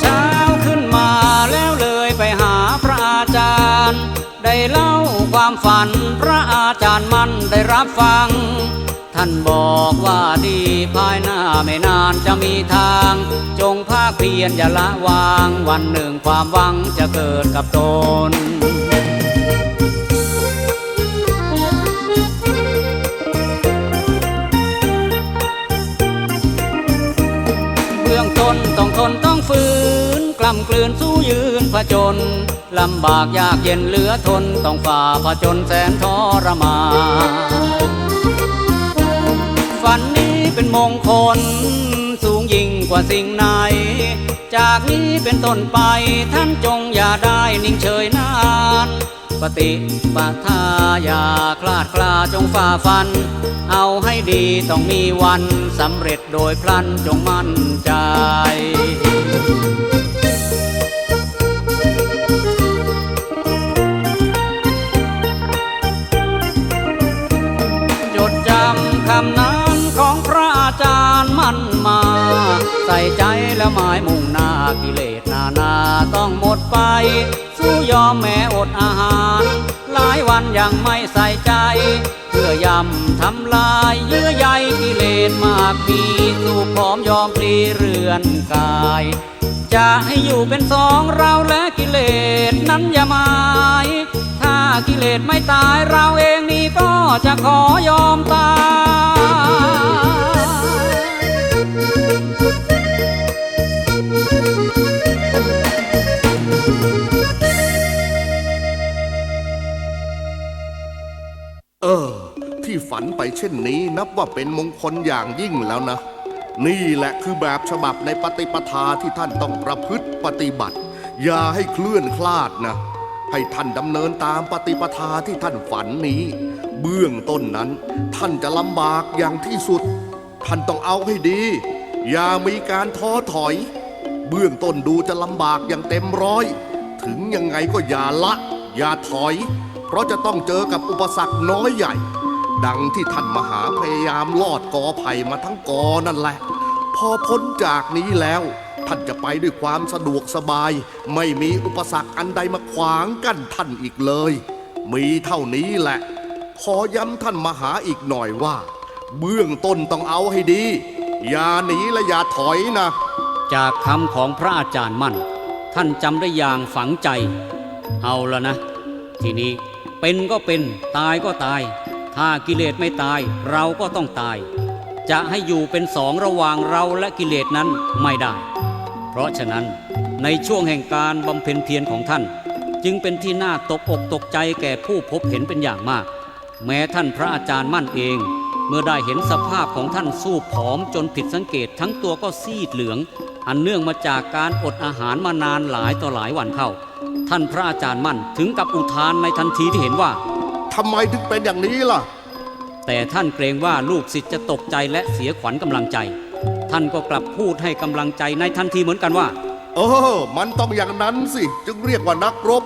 เช้าขึ้นมาแล้วเลยไปหาพระอาจารย์ ได้เล่าความฝันพระอาจารย์มันได้รับฟัง ท่านบอกว่าดีภายหน้าไม่นานจะมีทาง จงภาคเพียรอย่าละวาง วันหนึ่งความหวังจะเกิดกับตนต้องทนต้องฝืน กำกลืนสู้ยืนผจญลำบากยากเย็นเหลือทนต้องฝ่าผจญแสนทรมานฝันนี้เป็นมงคล สูงยิ่งกว่าสิ่งไหน จากนี้เป็นต้นไปท่านจงอย่าได้นิ่งเฉยนานปฏิปทาอย่าคลาดคลาจงฝ่าฟัน เอาให้ดีต้องมีวันสำเร็จโดยพลันจงมั่นใจาจารย์มั่นมา ใส่ใจและหมายมุ่งหน้ากิเลสนานาต้องหมดไป สู้ยอมแม้อดอาหาร หลายวันยังไม่ใส่ใจ เพื่อยำทำลายเยื่อใยกิเลสมากมีสู้พร้อมยอมพลีเรือนกาย จะให้อยู่เป็นสองเราและกิเลสนั้นอย่าหมายถ้ากิเลสไม่ตายเราเองนี่ก็จะขอยอมตาย ออ ที่ฝันไปเช่นนี้นับว่าเป็นมงคลอย่างยิ่งแล้วนะ นี่แหละคือแบบฉบับในปฏิปทาที่ท่านต้องประพฤติปฏิบัติ อย่าให้เคลื่อนคลาดนะ ให้ท่านดำเนินตามปฏิปทาที่ท่านฝันนี้ เบื้องต้นนั้น ท่านจะลำบากอย่างที่สุด ท่านต้องเอาให้ดี อย่ามีการท้อถอย เบื้องต้นดูจะลำบากอย่างเต็มร้อย ถึงยังไงก็อย่าละ อย่าถอย เพราะจะต้องเจอกับอุปสรรคน้อยใหญ่ ดังที่ท่านมหาพยายามลอดกอไผ่มาทั้งกอนั่นแหละ พอพ้นจากนี้แล้ว ท่านจะไปด้วยความสะดวกสบาย ไม่มีอุปสรรคอันใดมาขวางกั้นท่านอีกเลย มีเท่านี้แหละ ขอย้ำท่านมหาอีกหน่อยว่า เบื้องต้นต้องเอาให้ดี อย่าหนีและอย่าถอยนะ จากคำของพระอาจารย์มั่น ท่านจำได้อย่างฝังใจ เอาละนะ ทีนี้ เป็นก็เป็นตายก็ตาย ถ้ากิเลสไม่ตายเราก็ต้องตาย จะให้อยู่เป็นสองระหว่างเราและกิเลสนั้นไม่ได้ เพราะฉะนั้นในช่วงแห่งการบำเพ็ญเพียรของท่าน จึงเป็นที่น่าตกอกตกใจแก่ผู้พบเห็นเป็นอย่างมาก แม้ท่านพระอาจารย์มั่นเอง เมื่อได้เห็นสภาพของท่านสู้ผอมจนผิดสังเกตทั้งตัวก็ซีดเหลือง อันเนื่องมาจากการอดอาหารมานานหลายต่อหลายวันเข้า ท่านพระอาจารย์มั่นถึงกับอุทานในทันทีที่เห็นว่า ทำไมถึงเป็นอย่างนี้ล่ะ แต่ท่านเกรงว่าลูกศิษย์จะตกใจและเสียขวัญกำลังใจ ท่านก็กลับพูดให้กำลังใจในทันทีเหมือนกันว่าเออมันต้องอย่างนั้นสิ จึงเรียกว่านักรบ